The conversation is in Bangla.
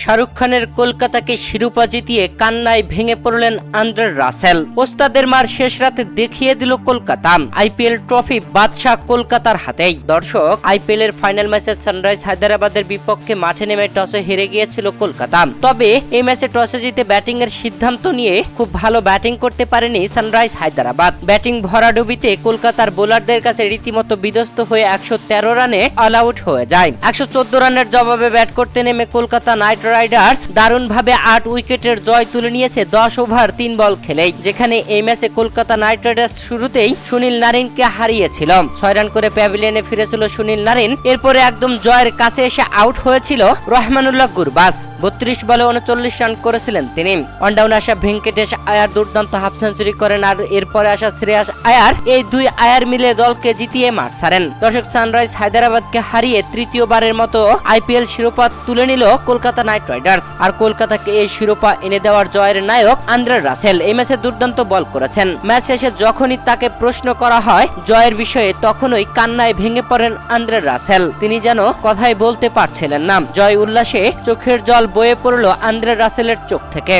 শাহরুখ খানের কলকাতাকে শিরোপা জিতিয়ে কান্নায় ভেঙে পড়লেন আন্দ্রে রাসেল। ওস্তাদের মার শেষ রাতে দেখিয়ে দিল কলকাতা। আইপিএল ট্রফি বাদশাহ কলকাতার হাতেই। দর্শক আইপিএল এর ফাইনাল ম্যাচে সানরাইজ হায়দ্রাবাদের বিপক্ষে মাঠে নেমে টসে হেরে গিয়েছিল কলকাতা। তবে এই ম্যাচে টসে জিতে ব্যাটিং এর সিদ্ধান্ত নিয়ে খুব ভালো ব্যাটিং করতে পারেনি সানরাইজ হায়দ্রাবাদ। ব্যাটিং ভরাডুবিতে কলকাতার বোলারদের কাছে রীতিমতো বিধ্বস্ত হয়ে একশো তেরো রানে অল আউট হয়ে যায়। একশো চোদ্দ রানের জবাবে ব্যাট করতে নেমে কলকাতা নাইট রাইডার্স দারুণভাবে আট উইকেটের জয় তুলে নিয়েছে দশ ওভার তিন বল খেলেই, যেখানে এই ম্যাচে কলকাতা নাইট রাইডার্স শুরুতেই সুনীল নারিনকে হারিয়েছিল। ছয় রান করে প্যাভিলিয়নে ফিরেছিল সুনীল নারিন, এরপরে একদম জয়ের কাছে এসে আউট হয়েছিল রহমানুল্লাহ গুরবাস বত্রিশ বলে উনচল্লিশ রান করেছিলেন তিনি। অনডাউন আসা ভেঙ্কটেশ আয়ার দুর্দান্ত হাফ সেঞ্চুরি করেন আর এরপরে আসা শ্রেয়াস আয়ার, এই দুই আয়ার মিলে দলকে জিতিয়ে মাঠ ছাড়েন। দর্শক সানরাইজ হায়দ্রাবাদকে হারিয়ে তৃতীয়বারের মতো আইপিএল শিরোপা তুলে নিল কলকাতা নাইট রাইডার্স। আর কলকাতাকে এই শিরোপা এনে দেওয়ার জয়ের নায়ক আন্দ্রে রাসেল এই ম্যাচে দুর্দান্ত বল করেছেন। ম্যাচ শেষে যখনই তাকে প্রশ্ন করা হয় জয়ের বিষয়ে তখনই কান্নায় ভেঙে পড়েন আন্দ্রে রাসেল। তিনি যেন কথাই বলতে পারছিলেন না। জয় উল্লাসে চোখের জল বয়ে পড়ল আন্দ্রে রাসেলের চোখ থেকে।